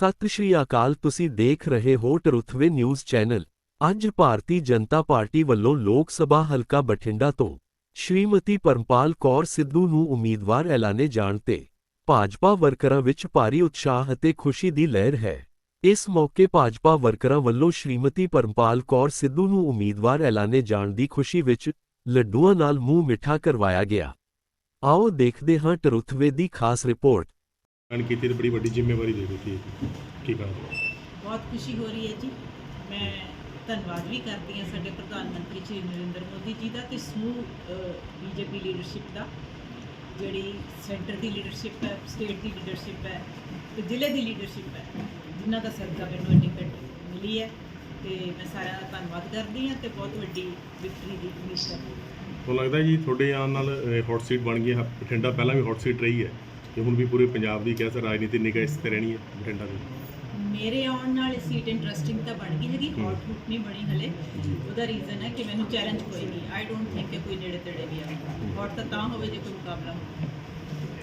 ਸਤਿ ਸ਼੍ਰੀ ਅਕਾਲ, ਤੁਸੀਂ ਦੇਖ ਰਹੇ ਹੋ ਟਰੁਥਵੇ ਨਿਊਜ਼ ਚੈਨਲ। ਅੱਜ ਭਾਰਤੀ ਜਨਤਾ ਪਾਰਟੀ ਵੱਲੋਂ ਲੋਕ ਸਭਾ ਹਲਕਾ ਬਠਿੰਡਾ ਤੋਂ ਸ਼੍ਰੀਮਤੀ ਪਰਮਪਾਲ ਕੌਰ ਸਿੱਧੂ ਨੂੰ ਉਮੀਦਵਾਰ ਐਲਾਨੇ ਜਾਣ ਤੇ ਭਾਜਪਾ ਵਰਕਰਾਂ ਵਿੱਚ ਭਾਰੀ ਉਤਸ਼ਾਹ ਅਤੇ ਖੁਸ਼ੀ ਦੀ ਲਹਿਰ ਹੈ। ਇਸ ਮੌਕੇ ਭਾਜਪਾ ਵਰਕਰਾਂ ਵੱਲੋਂ ਸ਼੍ਰੀਮਤੀ ਪਰਮਪਾਲ ਕੌਰ ਸਿੱਧੂ ਨੂੰ ਉਮੀਦਵਾਰ ਐਲਾਨੇ ਜਾਣ ਦੀ ਖੁਸ਼ੀ ਵਿੱਚ ਲੱਡੂਆਂ ਨਾਲ ਮੂੰਹ ਮਿੱਠਾ ਕਰਵਾਇਆ ਗਿਆ। ਆਓ ਦੇਖਦੇ ਹਾਂ ਟਰੁਥਵੇ ਦੀ ਖਾਸ ਰਿਪੋਰਟ। ਐਲਾਨ ਕੀਤੀ ਤੇ ਬੜੀ ਵੱਡੀ ਜ਼ਿੰਮੇਵਾਰੀ ਦੇ ਦਿੱਤੀ। ਕੀ ਕਹਾਂ ਬਹੁਤ ਖੁਸ਼ੀ ਹੋ ਰਹੀ ਹੈ ਜੀ। ਮੈਂ ਧੰਨਵਾਦ ਵੀ ਕਰਦੀ ਹਾਂ ਸਾਡੇ ਪ੍ਰਧਾਨ ਮੰਤਰੀ ਸ਼੍ਰੀ ਨਰਿੰਦਰ ਮੋਦੀ ਜੀ ਦਾ ਤੇ ਸਮੂਹ ਬੀਜੇਪੀ ਲੀਡਰਸ਼ਿਪ ਦਾ। ਜਿਹੜੀ ਸੈਂਟਰ ਦੀ ਲੀਡਰਸ਼ਿਪ ਹੈ ਸਟੇਟ ਦੀ ਲੀਡਰਸ਼ਿਪ ਹੈ ਤੇ ਜ਼ਿਲ੍ਹੇ ਦੀ ਲੀਡਰਸ਼ਿਪ ਹੈ ਜਿਨ੍ਹਾਂ ਦਾ ਸਦਕਾ ਮੈਨੂੰ ਇਹ ਟਿਕਟ ਮਿਲੀ ਹੈ। ਤੇ ਮੈਂ ਸਾਰਿਆਂ ਦਾ ਧੰਨਵਾਦ ਕਰਦੀ ਹਾਂ ਤੇ ਬਹੁਤ ਵੱਡੀ ਵਿਕਟਰੀ ਦੀ ਉਮੀਦ ਕਰਦੀ ਹਾਂ। ਤੁਹਾਨੂੰ ਲੱਗਦਾ ਜੀ ਤੁਹਾਡੇ ਆਉਣ ਨਾਲ ਹੌਟ ਸੀਟ ਬਣ ਗਈ ਹੈ ਬਠਿੰਡਾ ਪਹਿਲਾਂ ਵੀ ਹੌਟ ਸੀਟ ਰਹੀ ਹੈ। ਤੇ ਹੁਣ ਵੀ ਪੂਰੇ ਪੰਜਾਬ ਦੀ ਕਹਿ ਸਕ ਰਾਜਨੀਤੀ ਨਿਗਾਹ ਇਸ ਤੇ ਰਹਿਣੀ ਹੈ ਬਠਿੰਡਾ ਦੀ। ਮੇਰੇ ਆਉਣ ਨਾਲ ਇਹ ਸੀਟ ਇੰਟਰਸਟਿੰਗ ਤਾਂ ਬਣ ਗਈ ਹੈਗੀ ਹੌਟ ਰੂਟ ਨਹੀਂ ਬਣੀ ਹਲੇ। ਉਹਦਾ ਰੀਜ਼ਨ ਹੈ ਕਿ ਮੈਨੂੰ ਚੈਲੰਜ ਕੋਈ ਨਹੀਂ ਆਈ ਡੋਨਟ ਥਿੰਕ ਕਿ ਕੋਈ ਨੇੜੇ ਤੇੜੇ ਵੀ ਆ ਹੌਟ ਤਾਂ ਤਾਂ ਹੋਵੇ ਜੇ ਕੋਈ ਮੁਕਾਬਲਾ ਹੋਵੇ।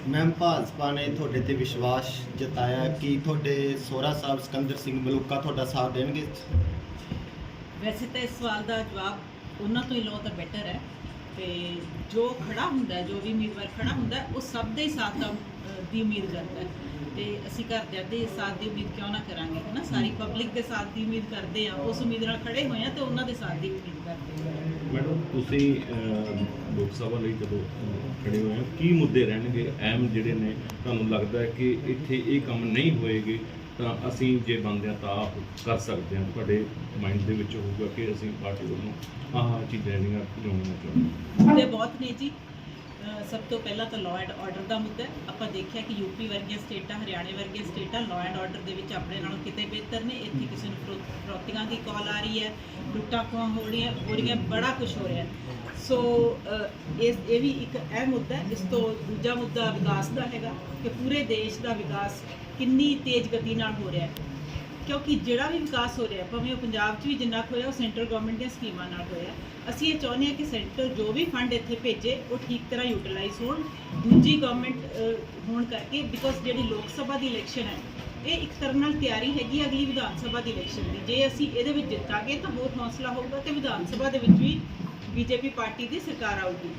ਮੈਮ ਭਾਜਪਾ ਨੇ ਤੁਹਾਡੇ ਤੇ ਵਿਸ਼ਵਾਸ ਜਤਾਇਆ ਕਿ ਤੁਹਾਡੇ ਸੋਹਰਾ ਸਾਹਿਬ ਸਿਕੰਦਰ ਸਿੰਘ ਮਲੂਕਾ ਤੁਹਾਡਾ ਸਾਥ ਦੇਣਗੇ? ਵੈਸੇ ਤਾਂ ਇਸ ਸਵਾਲ ਦਾ ਜਵਾਬ ਉਹਨਾਂ ਤੋਂ ਹੀ ਲਓ ਤਾਂ ਬੈਟਰ ਹੈ। ਤੇ ਜੋ ਖੜਾ ਹੁੰਦਾ ਜੋ ਵੀ ਉਮੀਦਵਾਰ ਖੜਾ ਹੁੰਦਾ ਉਹ ਸਭ ਦੇ ਸਾਥ ਦਾ ਦੀ ਉਮੀਦ ਕਰਦਾ ਹੈ। ਤੇ ਅਸੀਂ ਘਰਦਿਆਂ ਦੇ ਸਾਥ ਦੀ ਉਮੀਦ ਕਿਉਂ ਨਾ ਕਰਾਂਗੇ ਹੈ ਨਾ ਸਾਰੀ ਪਬਲਿਕ ਦੇ ਸਾਥ ਦੀ ਉਮੀਦ ਕਰਦੇ ਆ, ਉਸ ਉਮੀਦ ਨਾਲ ਖੜੇ ਹੋਏ ਆ ਤੇ ਉਹਨਾਂ ਦੇ ਸਾਥ ਦੀ ਉਮੀਦ ਕਰਦੇ ਆ। ਮੈਡਮ, ਤੁਸੀਂ ਲੋਕ ਸਭਾ ਲਈ ਜਦੋਂ ਖੜੇ ਹੋਏ ਹੋ, ਕੀ ਮੁੱਦੇ ਰਹਿਣਗੇ? ਅਹਿਮ ਜਿਹੜੇ ਨੇ, ਤੁਹਾਨੂੰ ਲੱਗਦਾ ਹੈ ਕਿ ਇੱਥੇ ਇਹ ਕੰਮ ਨਹੀਂ ਹੋਏਗੇ ਤਾਂ ਅਸੀਂ ਜੇ ਬਣਦੇ ਹਾਂ ਤਾਂ ਆਪ ਕਰ ਸਕਦੇ ਹਾਂ, ਤੁਹਾਡੇ ਮਾਈਂਡ ਦੇ ਵਿੱਚ ਹੋਊਗਾ ਕਿ ਅਸੀਂ ਪਾਰਟੀ ਵੱਲੋਂ ਆਹ ਚੀਜ਼ਾਂ ਜਿਹੜੀਆਂ ਲਿਆਉਣੀਆਂ ਚਾਹੁੰਦੇ ਮੁੱਦੇ ਬਹੁਤ ਨੇ ਜੀ ਸਭ ਤੋਂ ਪਹਿਲਾਂ ਤਾਂ ਲਾਅ ਐਂਡ ਆਰਡਰ ਦਾ ਮੁੱਦਾ। ਆਪਾਂ ਦੇਖਿਆ ਕਿ ਯੂਪੀ ਵਰਗੀਆਂ ਸਟੇਟਾਂ ਹਰਿਆਣੇ ਵਰਗੀਆਂ ਸਟੇਟਾਂ ਲਾਅ ਐਂਡ ਆਰਡਰ ਦੇ ਵਿੱਚ ਆਪਣੇ ਨਾਲੋਂ ਕਿਤੇ ਬਿਹਤਰ ਨੇ। ਇੱਥੇ ਕਿਸੇ ਨੂੰ ਫਰੋ- ਫਰੋਤੀਆਂ ਦੀ ਕਾਲ ਆ ਰਹੀ ਹੈ ਲੁੱਟਾਂ ਖੋਹਾਂ ਹੋ ਰਹੀਆਂ ਹੋ ਰਹੀਆਂ ਬੜਾ ਕੁਝ ਹੋ ਰਿਹਾ। ਸੋ ਇਸ ਇਹ ਵੀ ਇੱਕ ਅਹਿਮ ਮੁੱਦਾ ਇਸ ਤੋਂ ਦੂਜਾ ਮੁੱਦਾ ਵਿਕਾਸ ਦਾ ਹੈਗਾ ਕਿ ਪੂਰੇ ਦੇਸ਼ ਦਾ ਵਿਕਾਸ ਕਿੰਨੀ ਤੇਜ਼ ਗਤੀ ਨਾਲ ਹੋ ਰਿਹਾ ਹੈ। ਕਿਉਂਕਿ ਜਿਹੜਾ ਵੀ ਵਿਕਾਸ ਹੋ ਰਿਹਾ, ਭਾਵੇਂ ਉਹ ਪੰਜਾਬ 'ਚ ਵੀ ਜਿੰਨਾ ਕੁ ਹੋਇਆ, ਉਹ ਸੈਂਟਰ ਗਵਰਨਮੈਂਟ ਦੀਆਂ ਸਕੀਮਾਂ ਨਾਲ ਹੋਇਆ। ਅਸੀਂ ਇਹ ਚਾਹੁੰਦੇ ਹਾਂ ਕਿ ਸੈਂਟਰ ਜੋ ਵੀ ਫੰਡ ਇੱਥੇ ਭੇਜੇ, ਉਹ ਠੀਕ ਤਰ੍ਹਾਂ ਯੂਟਿਲਾਈਜ਼ ਹੋਣ। ਦੂਜੀ ਗਵਰਨਮੈਂਟ ਹੋਣ ਕਰਕੇ ਬਿਕੋਜ਼ ਜਿਹੜੀ ਲੋਕ ਸਭਾ ਦੀ ਇਲੈਕਸ਼ਨ ਹੈ, ਇਹ ਇੱਕ ਤਰ੍ਹਾਂ ਨਾਲ ਤਿਆਰੀ ਹੈਗੀ ਅਗਲੀ ਵਿਧਾਨ ਸਭਾ ਦੀ ਇਲੈਕਸ਼ਨ ਦੀ। ਜੇ ਅਸੀਂ ਇਹਦੇ ਵਿੱਚ ਜਿੱਤਾਂਗੇ ਤਾਂ ਬਹੁਤ ਹੌਸਲਾ ਹੋਊਗਾ ਤੇ ਵਿਧਾਨ ਸਭਾ ਦੇ ਵਿੱਚ ਵੀ ਬੀਜੇਪੀ ਪਾਰਟੀ ਦੀ ਸਰਕਾਰ ਆਊਗੀ।